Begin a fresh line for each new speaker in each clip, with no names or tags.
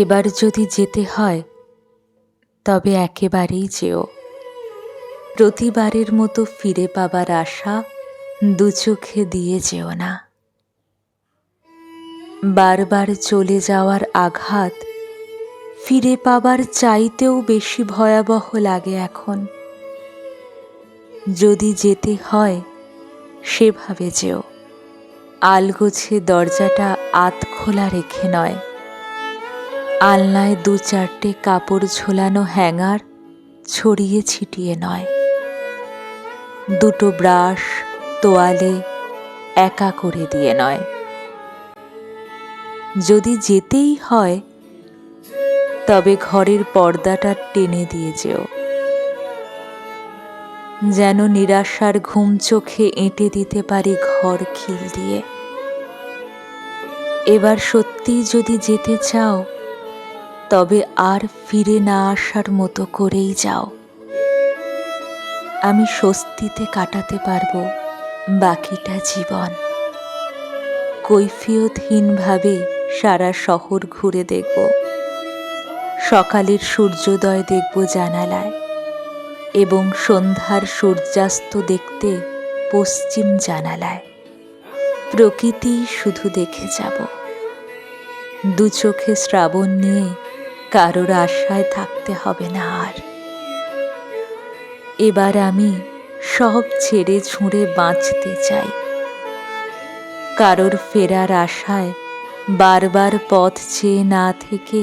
এবার যদি যেতে হয়, তবে একেবারেই যেও। প্রতিবারের মতো ফিরে পাবার আশা দু চোখে দিয়ে যেও না। বারবার চলে যাওয়ার আঘাত ফিরে পাবার চাইতেও বেশি ভয়াবহ লাগে এখন। যদি যেতে হয়, সেভাবে যেও। আলগোছে দরজাটা আত খোলা রেখে নয়। আলনায় দু চারটে কাপড় ঝোলানো হ্যাঙ্গার ছড়িয়ে ছিটিয়ে নয়। দুটো ব্রাশ, তোয়ালে একা করে দিয়ে নয়। যদি যেতেই হয়, তবে ঘরের পর্দাটা টেনে দিয়ে যেও। যেন নিরাশার ঘুম চোখে এঁটে দিতে পারি ঘর খিল দিয়ে। এবার সত্যিই যদি যেতে চাও তবে আর ফিরে না আসার মতো করেই যাও। আমি স্বস্তিতে কাটাতে পারব বাকিটা জীবন। কৈফিয়তহীনভাবে সারা শহর ঘুরে দেখব। সকালের সূর্যোদয় দেখব জানালায় এবং সন্ধ্যার সূর্যাস্ত দেখতে পশ্চিম জানালায়। প্রকৃতি শুধু দেখে যাব। দু চোখে শ্রাবণ নিয়ে কারোর আশায় থাকতে হবে না আর। এবার আমি সব ছেড়ে ছুঁড়ে বাঁচতে চাই। কারোর ফেরার আশায় বারবার পথ চেয়ে না থেকে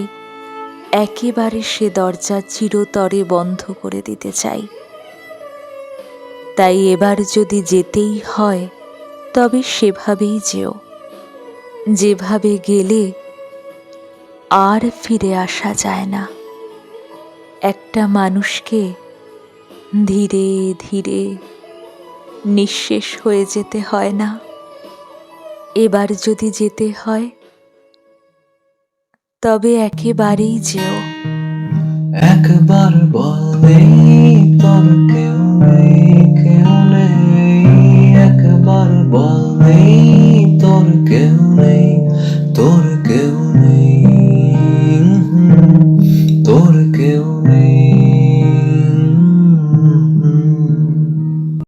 একেবারে সে দরজা চিরতরে বন্ধ করে দিতে চাই। তাই এবার যদি যেতেই হয়, তবে সেভাবেই যেও। যেভাবে গেলে আর ফিরে আসা যায় না। একটা মানুষকে ধীরে ধীরে নিঃশেষ হয়ে যেতে হয় না। এবার যদি যেতে হয়, তবে একেবারেই যেও।
একবার বলে তোর কেউ নেই, কেউ একবার বলে তোর কেউ নেই, তোর কেউ নেই